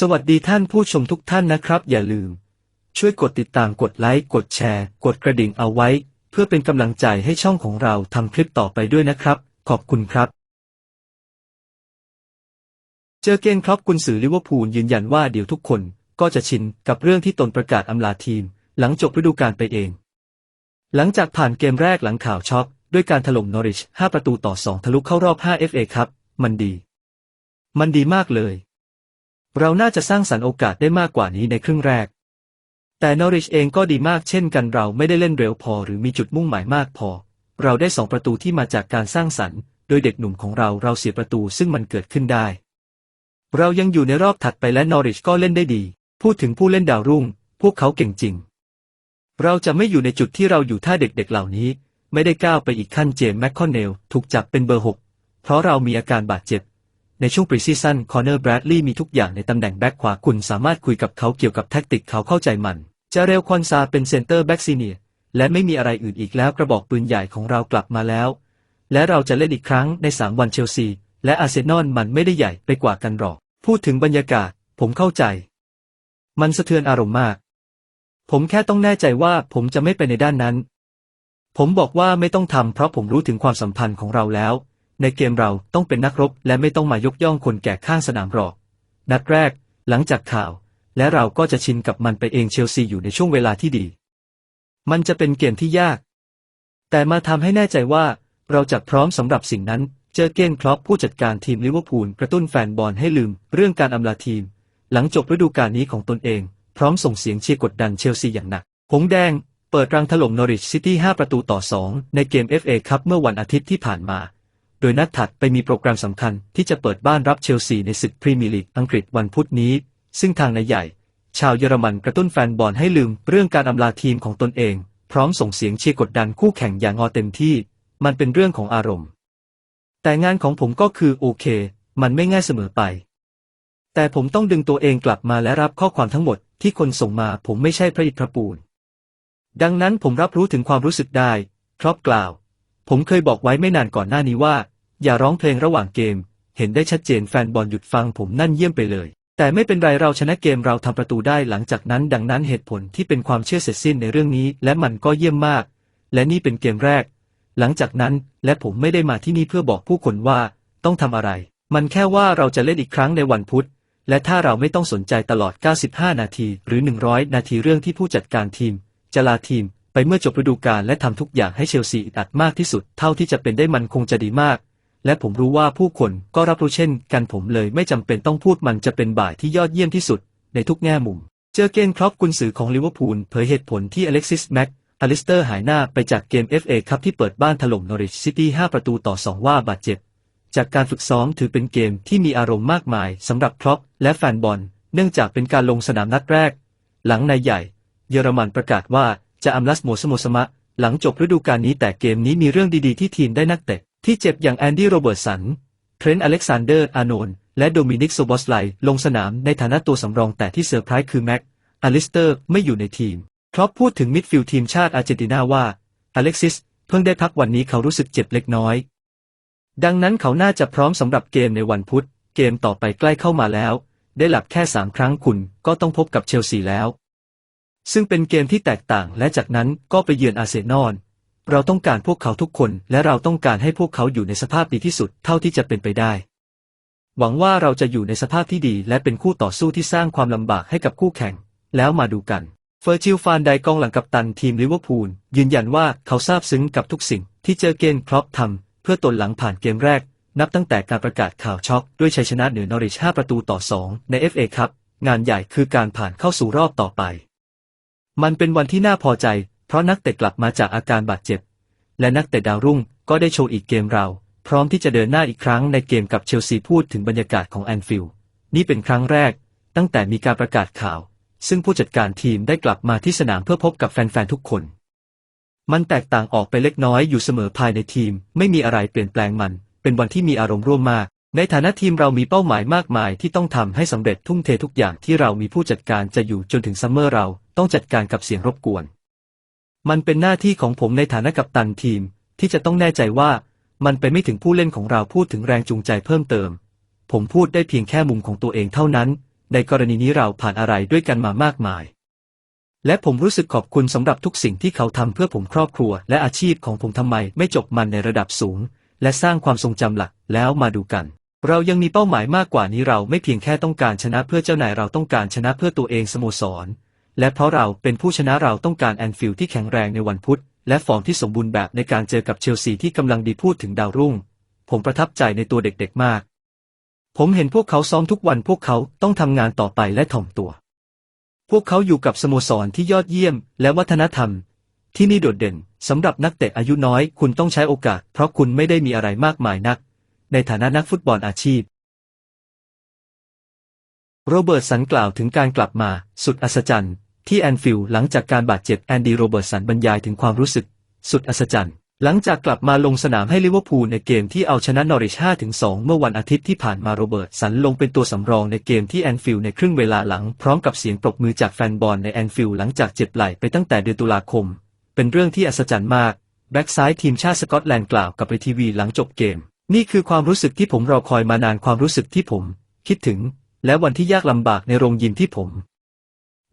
สวัสดีท่านผู้ชมทุกท่านนะครับ อย่าลืม ช่วยกดติดตามกดไลค์กดแชร์ กดกระดิ่งเอาไว้ เพื่อเป็นกำลังใจให้ช่องของเราทำคลิปต่อไปด้วยนะครับ ขอบคุณครับ เจอเกนครอปกุนซือลิเวอร์พูลยืนยันว่าเดี๋ยวทุกคนก็จะชินกับเรื่องที่ตนประกาศอำลาทีม หลังจบฤดูกาลไปเอง หลังจากผ่านเกมแรกหลังข่าวช็อกด้วยการถล่มนอริช 5 ประตูต่อ 2 ทะลุเข้ารอบ 5 FA ครับ มันดี มันดีมากเลย เราน่าจะสร้างสรรค์โอกาสได้มากกว่านี้ในครึ่งแรก แต่นอริชเองก็ดีมากเช่นกันเราไม่ได้เล่นเร็วพอหรือมีจุดมุ่งหมายมากพอ เราได้สองประตูที่มาจากการสร้างสรรค์ โดยเด็กหนุ่มของเราเราเสียประตูซึ่งมันเกิดขึ้นได้ เรายังอยู่ในรอบถัดไปและนอริชก็เล่นได้ดี พูดถึงผู้เล่นดาวรุ่ง พวกเขาเก่งจริง เราจะไม่อยู่ในจุดที่เราอยู่ถ้าเด็กๆเหล่านี้ ไม่ได้ก้าวไปอีกขั้นเจมส์แมคคอนเนลถูกจับเป็นเบอร์หกเพราะเรามีอาการบาดเจ็บ ในช่วงปรีซีซั่นคอเนอร์แบรดลีย์มีทุกอย่างในตำแหน่งแบ็คขวาคุณสามารถคุยกับเขาเกี่ยวกับแท็กติกเขาเข้าใจมัน จะเร็วคอนซาเป็นเซนเตอร์แบ็กซีเนียและไม่มีอะไรอื่นอีกแล้วกระบอกปืนใหญ่ของเรากลับมาแล้ว และเราจะเล่นอีกครั้งในสามวันเชลซี และอาร์เซนอลมันไม่ได้ใหญ่ไปกว่ากันหรอก พูดถึงบรรยากาศ ผมเข้าใจ มันสะเทือนอารมณ์มาก ผมแค่ต้องแน่ใจว่าผมจะไม่ไปในด้านนั้น ผมบอกว่าไม่ต้องทำเพราะผมรู้ถึงความสัมพันธ์ของเราแล้ว ในเกมเราต้องเป็นนักรบและไม่ต้องมายกย่องคนแก่ข้างสนามหรอก นัดแรก หลังจากข่าว และเราก็จะชินกับมันไปเองเชลซีอยู่ในช่วงเวลาที่ดี มันจะเป็นเกมที่ยาก แต่มาทำให้แน่ใจว่าเราจะพร้อมสำหรับสิ่งนั้น เจอเกนคลอปผู้จัดการทีมลิเวอร์พูลกระตุ้นแฟนบอลให้ลืมเรื่องการอำลาทีม หลังจบฤดูกาลนี้ของตนเอง พร้อมส่งเสียงเชียร์กดดันเชลซีอย่างหนัก หงแดง เปิดรังถล่มนอริชซิตี้ 5 ประตูต่อ 2 ในเกม FA คัพเมื่อวันอาทิตย์ที่ผ่านมา โดยนัดถัดไปมีโปรแกรมสำคัญที่จะเปิดบ้านรับเชลซีในศึกพรีเมียร์ลีกอังกฤษวันพุธนี้ ซึ่งทางนายใหญ่ ชาวเยอรมันกระตุ้นแฟนบอลให้ลืมเรื่องการอำลาทีมของตนเอง พร้อมส่งเสียงเชียร์กดดันคู่แข่งอย่างงอเต็มที่ มันเป็นเรื่องของอารมณ์ แต่งานของผมก็คือโอเค มันไม่ง่ายเสมอไป แต่ผมต้องดึงตัวเองกลับมาและรับข้อความทั้งหมดที่คนส่งมาผมไม่ใช่พระอิฐพระปูนดังนั้นผมรับรู้ถึงความรู้สึกได้ ครอบกล่าว ผมเคยบอกไว้ไม่นานก่อนหน้านี้ว่า อย่าร้องเพลงระหว่างเกม เห็นได้ชัดเจนแฟนบอลหยุดฟังผมนั่นเยี่ยมไปเลย แต่ไม่เป็นไรเราชนะเกมเราทำประตูได้หลังจากนั้น ดังนั้นเหตุผลที่เป็นความเชื่อเสร็จสิ้นในเรื่องนี้ และมันก็เยี่ยมมาก และนี่เป็นเกมแรก หลังจากนั้นและผมไม่ได้มาที่นี่เพื่อบอกผู้คนว่า ต้องทำอะไร มันแค่ว่าเราจะเล่นอีกครั้งในวันพุธและถ้าเราไม่ต้องสนใจตลอด 95 นาที หรือ 100 นาทีเรื่องที่ผู้จัดการทีม จะลาทีม ไปเมื่อจบฤดูกาลและทำทุกอย่างให้เชลซีอัดมากที่สุด เท่าที่จะเป็นได้มันคงจะดีมาก และผมรู้ว่าผู้คนก็รับรู้เช่น กันผมเลยไม่จำเป็นต้องพูดมันจะเป็นบ่ายที่ยอดเยี่ยมที่สุด ในทุกแง่มุม เจอเกนครอปกุนซือของลิเวอร์พูลเผยเหตุผลที่อเล็กซิสแม็กอลิสเตอร์หายหน้าไปจากเกม FA คัพที่เปิดบ้านถล่มนอริชซิตี้5ประตูต่อ 2 ว่าบาดเจ็บ จากการฝึกซ้อมถือเป็นเกมที่มีอารมณ์มากมายสำหรับครอปและแฟนบอล เนื่องจากเป็นการลงสนามนัดแรก หลังนายใหญ่ เยอรมันประกาศว่าจะอำลัสโมสโมสมะ หลังจบฤดูกาลนี้แต่เกมนี้มีเรื่องดีๆที่ทีมได้นักเตะ ที่เจ็บอย่างแอนดี้โรเบิร์ตสัน เทรนต์อเล็กซานเดอร์อาโนนและโดมินิกโซบอสไลลงสนามในฐานะตัวสำรองแต่ที่เซอร์ไพรส์คือแม็ก อลิสเตอร์ไม่อยู่ในทีมครอปพูดถึงมิดฟิลด์ทีมชาติอาร์เจนตินาว่าอเล็กซิสเพิ่งได้พักวันนี้เขารู้สึกเจ็บเล็กน้อย ดังนั้นเขาน่าจะพร้อมสำหรับเกมในวันพุธ เกมต่อไปใกล้เข้ามาแล้ว ได้หลับแค่สามครั้งคุณก็ต้องพบกับเชลซีแล้ว ซึ่งเป็นเกมที่แตกต่างและจากนั้นก็ไปเยือนอาร์เซนอล เราต้องการพวกเขาทุกคน และเราต้องการให้พวกเขาอยู่ในสภาพดีที่สุดเท่าที่จะเป็นไปได้ หวังว่าเราจะอยู่ในสภาพที่ดี และเป็นคู่ต่อสู้ที่สร้างความลำบากให้กับคู่แข่ง แล้วมาดูกัน เฟอร์จิลฟานไดกองหลังกัปตันทีมลิเวอร์พูลยืนยันว่าเขาซาบซึ้งกับทุกสิ่งที่เจอเกนครอปทำเพื่อตนหลังผ่านเกมแรก นับตั้งแต่การประกาศข่าวช็อกด้วยชัยชนะเหนือนอริช 5 ประตูต่อ 2 ใน FA ครับงานใหญ่คือการผ่านเข้าสู่รอบต่อไป มันเป็นวันที่น่าพอใจ เพราะนักเตะกลับมาจากอาการบาดเจ็บ และนักเตะดาวรุ่งก็ได้โชว์อีกเกมเรา พร้อมที่จะเดินหน้าอีกครั้งในเกมกับเชลซีพูดถึงบรรยากาศของแอนฟิลด์นี่เป็นครั้งแรก ตั้งแต่มีการประกาศข่าว ซึ่งผู้จัดการทีมได้กลับมาที่สนามเพื่อพบกับแฟนๆทุกคน มันแตกต่างออกไปเล็กน้อยอยู่เสมอภายในทีม ไม่มีอะไรเปลี่ยนแปลงมัน เป็นวันที่มีอารมณ์ร่วมมากในฐานะทีมเรามีเป้าหมายมากมายที่ต้องทำให้สำเร็จทุ่มเททุกอย่างที่เรามีผู้จัดการจะอยู่จนถึงซัมเมอร์เราต้องจัดการกับเสียงรบกวน มันเป็นหน้าที่ของผมในฐานะกัปตันทีม ที่จะต้องแน่ใจว่ามันไปไม่ถึงผู้เล่นของเราพูดถึงแรงจูงใจเพิ่มเติม ผมพูดได้เพียงแค่มุมของตัวเองเท่านั้น ในกรณีนี้เราผ่านอะไรด้วยกันมามากมาย และผมรู้สึกขอบคุณสำหรับทุกสิ่งที่เขาทำเพื่อผมครอบครัว และอาชีพของผมทำไมไม่จบมันในระดับสูง และสร้างความทรงจำหลักแล้วมาดูกัน เรายังมีเป้าหมายมากกว่านี้เราไม่เพียงแค่ต้องการชนะเพื่อเจ้านายเราต้องการชนะเพื่อตัวเองสโมสร และเพราะเราเป็นผู้ชนะเราต้องการแอนฟิลด์ที่แข็งแรงในวันพุธ และฟอร์มที่สมบูรณ์แบบในการเจอกับเชลซีที่กำลังดีพูดถึงดาวรุ่ง ผมประทับใจในตัวเด็กๆมาก ผมเห็นพวกเขาซ้อมทุกวันพวกเขาต้องทำงานต่อไปและถ่อมตัว พวกเขาอยู่กับสโมสรที่ยอดเยี่ยม และวัฒนธรรม ที่นี่โดดเด่นสำหรับนักเตะอายุน้อย คุณต้องใช้โอกาส เพราะคุณไม่ได้มีอะไรมากมายนัก ในฐานะนักฟุตบอลอาชีพโรเบิร์ตสันกล่าวถึงการกลับมา สุดอัศจรรย์ ที่แอนฟิลด์หลังจากการบาดเจ็บแอนดี้โรเบิร์ตสันบรรยายถึงความรู้สึก สุดอัศจรรย์ หลังจากกลับมาลงสนามให้ลิเวอร์พูลในเกมที่เอาชนะนอริช 5-2 เมื่อวันอาทิตย์ที่ผ่านมาโรเบิร์ตสันลงเป็นตัวสำรองในเกมที่แอนฟิลด์ในครึ่งเวลาหลังพร้อมกับเสียงปรบมือจากแฟนบอลในแอนฟิลด์หลังจากเจ็บไหล่ไปตั้งแต่เดือนตุลาคม เป็นเรื่องที่อัศจรรย์มากแบ็กซ้ายทีมชาติสกอตแลนด์กล่าวกับไอทีวีหลังจบเกม นี่คือความรู้สึกที่ผมรอคอยมานานความรู้สึกที่ผม คิดถึง และวันที่ยากลำบากในโรงยิมที่ผม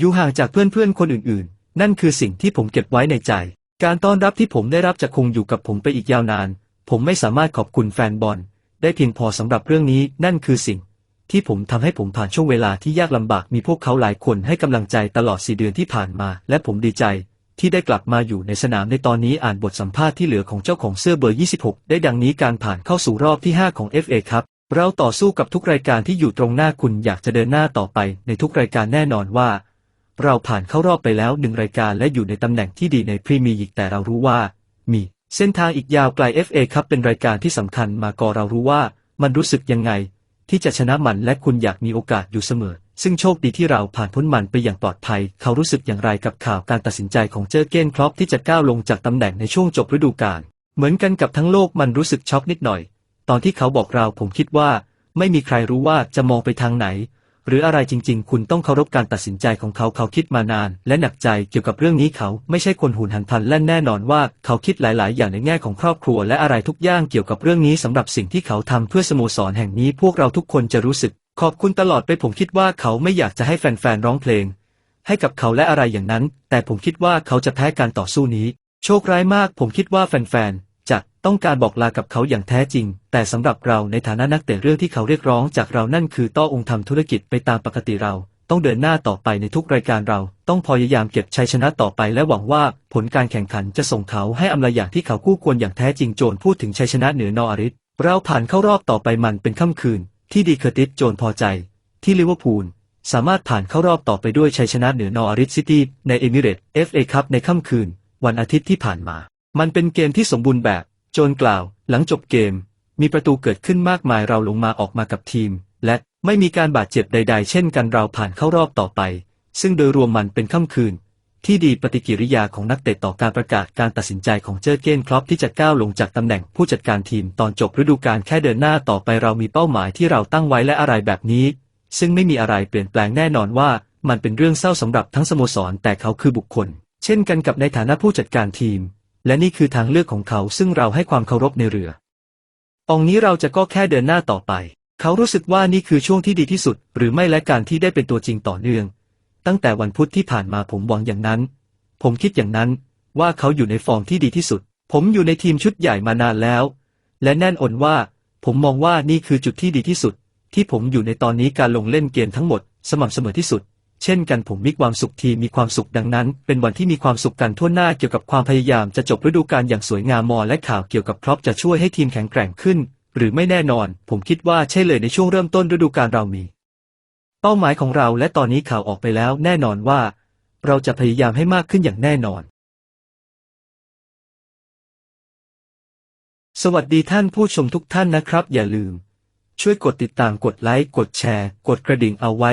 อยู่ห่างจากเพื่อนๆคนอื่นๆ นั่นคือสิ่งที่ผมเก็บไว้ในใจ การต้อนรับที่ผมได้รับจะคงอยู่กับผมไปอีกยาวนาน ผมไม่สามารถขอบคุณแฟนบอล ได้เพียงพอสำหรับเรื่องนี้ นั่นคือสิ่ง ที่ผมทำให้ผมผ่านช่วงเวลาที่ยากลำบากมีพวกเขาหลายคนให้กำลังใจตลอดสี่เดือนที่ผ่านมา และผมดีใจ ที่ได้กลับมาอยู่ในสนามในตอนนี้อ่านบทสัมภาษณ์ที่เหลือของเจ้าของเสื้อเบอร์ 26 ได้ดังนี้การผ่านเข้าสู่รอบที่ 5 ของ FA ครับเราต่อสู้กับทุกรายการที่อยู่ตรงหน้าคุณอยากจะเดินหน้าต่อไปในทุกรายการแน่นอนว่า เราผ่านเข้ารอบไปแล้วหนึ่งรายการและอยู่ในตำแหน่งที่ดีในพรีเมียร์ลีกแต่เรารู้ว่า มี เส้นทางอีกยาวไกล FA ครับเป็นรายการที่สำคัญมาก็เรารู้ว่า มันรู้สึกยังไง ที่จะชนะมันและคุณอยากมีโอกาสอยู่เสมอ ซึ่งโชคดีที่เราผ่านพ้นมันไปอย่างปลอดภัย เขารู้สึกอย่างไรกับข่าวการตัดสินใจของเจอเก้นครอปที่จะก้าวลงจากตำแหน่งในช่วงจบฤดูกาลเหมือนกันกับทั้งโลกมันรู้สึกช็อกนิดหน่อย ตอนที่เขาบอกเราผมคิดว่า ไม่มีใครรู้ว่าจะมองไปทางไหน หรืออะไรจริง ๆ คุณต้องเคารพการตัดสินใจของเขาเขาคิดมานาน และหนักใจเกี่ยวกับเรื่องนี้เขาไม่ใช่คนหุนหันพลันและแน่นอนว่าเขาคิดหลาย ๆ อย่างในแง่ของครอบครัวและอะไรทุกอย่างเกี่ยวกับเรื่องนี้สำหรับสิ่งที่เขาทำเพื่อสโมสรแห่งนี้พวกเราทุกคนจะรู้สึก ขอบคุณตลอดไปผมคิดว่าเขาไม่อยากจะให้แฟน ๆ ร้องเพลง ให้กับเขาและอะไรอย่างนั้น แต่ผมคิดว่าเขาจะแพ้การต่อสู้นี้ โชคร้ายมาก ผมคิดว่าแฟน ๆ จะต้องการบอกลากับเขาอย่างแท้จริง แต่สำหรับเราในฐานะนักเตะเรื่องที่เขาเรียกร้องจากเรานั่นคือต้อองค์ทำธุรกิจไปตามปกติเรา ต้องเดินหน้าต่อไปในทุกรายการเรา ต้องพยายามเก็บชัยชนะต่อไปและหวังว่าผลการแข่งขันจะส่งเขาให้อำลาอย่างที่เขาคู่ควรอย่างแท้จริงโจนพูดถึงชัยชนะเหนือนออริสเราผ่านเข้ารอบต่อไปมันเป็นค่ำคืน ที่ดีเคอร์ติสโจนพอใจ ที่ลิเวอร์พูลสามารถผ่านเข้ารอบต่อไปด้วยชัยชนะเหนือนออริสซิตี้ในเอมิเรตส์เอฟเอคัพในค่ำคืน วันอาทิตย์ที่ผ่านมา มันเป็นเกมที่สมบูรณ์แบบ โจนกล่าว หลังจบเกม มีประตูเกิดขึ้นมากมายเราลงมาออกมากับทีม และไม่มีการบาดเจ็บใด ๆ เช่นกันเราผ่านเข้ารอบต่อไป ซึ่งโดยรวมมันเป็นค่ำคืน ที่ดีปฏิกิริยาของนักเตะต่อการประกาศการตัดสินใจของเจอร์เกนครอปที่จะก้าวลงจากตำแหน่งผู้จัดการทีมตอนจบฤดูกาลแค่เดินหน้าต่อไปเรามีเป้าหมายที่เราตั้งไว้และอะไรแบบนี้ ซึ่งไม่มีอะไรเปลี่ยนแปลงแน่นอนว่า มันเป็นเรื่องเศร้าสำหรับทั้งสโมสรแต่เขาคือบุคคล เช่นกันกับในฐานะผู้จัดการทีม และนี่คือทางเลือกของเขาซึ่งเราให้ความเคารพในเรือ องนี้เราจะก็แค่เดินหน้าต่อไป เขารู้สึกว่านี่คือช่วงที่ดีที่สุด หรือไม่และการที่ได้เป็นตัวจริงต่อเนื่อง ตั้งแต่วันพุธที่ผ่านมาผมหวังอย่างนั้น ผมคิดอย่างนั้นว่าเขาอยู่ในฟอร์มที่ดีที่สุด ผมอยู่ในทีมชุดใหญ่มานานแล้ว และแน่นอนว่า ผมมองว่านี่คือจุดที่ดีที่สุด ที่ผมอยู่ในตอนนี้การลงเล่นเกมทั้งหมด สม่ำเสมอที่สุด เช่นกันผมมีความสุขทีมมีความสุขดังนั้น เป็นวันที่มีความสุขกันทั่วหน้าเกี่ยวกับความพยายามจะจบฤดูกาลอย่างสวยงามมอและข่าวเกี่ยวกับครอปจะช่วยให้ทีมแข็งแกร่งขึ้น หรือไม่แน่นอน ผมคิดว่าใช่เลยในช่วงเริ่มต้นฤดูกาลเรามี เป้าหมายของเราและตอนนี้ข่าวออกไปแล้วแน่นอนว่า เราจะพยายามให้มากขึ้นอย่างแน่นอน สวัสดีท่านผู้ชมทุกท่านนะครับ อย่าลืม ช่วยกดติดตามกดไลค์กดแชร์ กดกระดิ่งเอาไว้